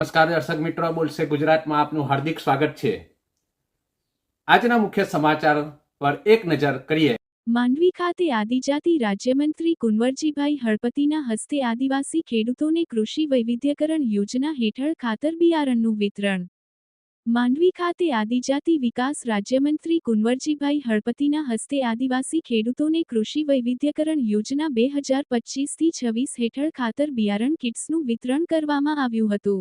નમસ્કાર દર્શક મિત્રો, બોલશે ગુજરાતમાં આપનું હાર્દિક સ્વાગત છે. આજના મુખ્ય સમાચાર પર એક નજર કરીએ. માંડવી ખાતે આદિજાતિ રાજ્યમંત્રી કુંવરજીભાઈ હળપતિના હસ્તે આદિવાસી ખેડૂતોને કૃષિ વૈવિધ્યકરણ યોજના હેઠળ ખાતર બિયારણનું વિતરણ. માંડવી ખાતે આદિજાતિ વિકાસ રાજ્યમંત્રી કુંવરજીભાઈ હળપતિના હસ્તે આદિવાસી ખેડૂતોને કૃષિ વૈવિધ્યકરણ યોજના બે હજાર પચીસથી છવ્વીસ હેઠળ ખાતર બિયારણ કિટ્સનું વિતરણ કરવામાં આવ્યું હતું.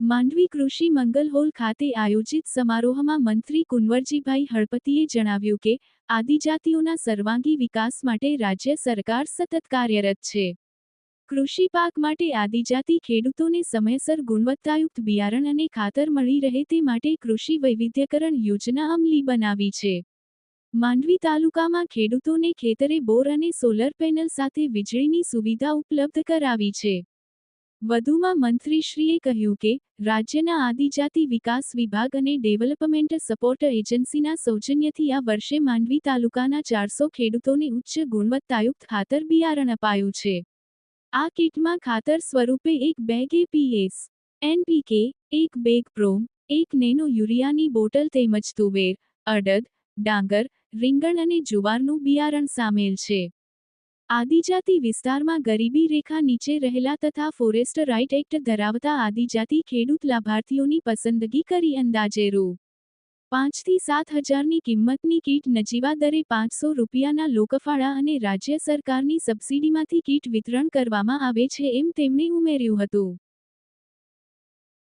માંડવી કૃષિ મંગલ હોલ ખાતે આયોજિત સમારોહમાં મંત્રી કુંવરજીભાઈ હળપતિએ જણાવ્યું કે, આદિજાતિઓના સર્વાંગી વિકાસ માટે રાજ્ય સરકાર સતત કાર્યરત છે. કૃષિ પાક માટે આદિજાતિ ખેડૂતોને સમયસર ગુણવત્તાયુક્ત બિયારણ અને ખાતર મળી રહે તે માટે કૃષિ વૈવિધ્યકરણ યોજના અમલી બનાવી છે. માંડવી તાલુકામાં ખેડૂતોને ખેતરે બોર અને સોલર પેનલ સાથે વીજળીની સુવિધા ઉપલબ્ધ કરાવી છે. વધુમાં મંત્રીશ્રીએ કહ્યું કે, રાજ્યના આદિજાતિ વિકાસ વિભાગ અને ડેવલપમેન્ટ સપોર્ટ એજન્સીના સૌજન્યથી આ વર્ષે માંડવી તાલુકાના ચારસો ખેડૂતોને ઉચ્ચ ગુણવત્તાયુક્ત ખાતર બિયારણ અપાયું છે. આ કીટમાં ખાતર સ્વરૂપે એક બેગ એપીએસ, એનપીકે, એક બેગ પ્રોમ, એક નેનો યુરિયાની બોટલ તેમજ તુવેર, અડદ, ડાંગર, રીંગણ અને જુવારનું બિયારણ સામેલ છે. આદિજાતિ વિસ્તારમાં ગરીબી રેખા નીચે રહેલા તથા ફોરેસ્ટ રાઇટ એક્ટ ધરાવતા આદિજાતિ ખેડૂત લાભાર્થીઓની પસંદગી કરી અંદાજે રૂ. પાંચથી સાત હજારની કિંમતની કીટ નજીવા દરે પાંચસો રૂપિયાના લોકફાળા અને રાજ્ય સરકારની સબસિડીમાંથી કીટ વિતરણ કરવામાં આવે છે એમ તેમણે ઉમેર્યું હતું.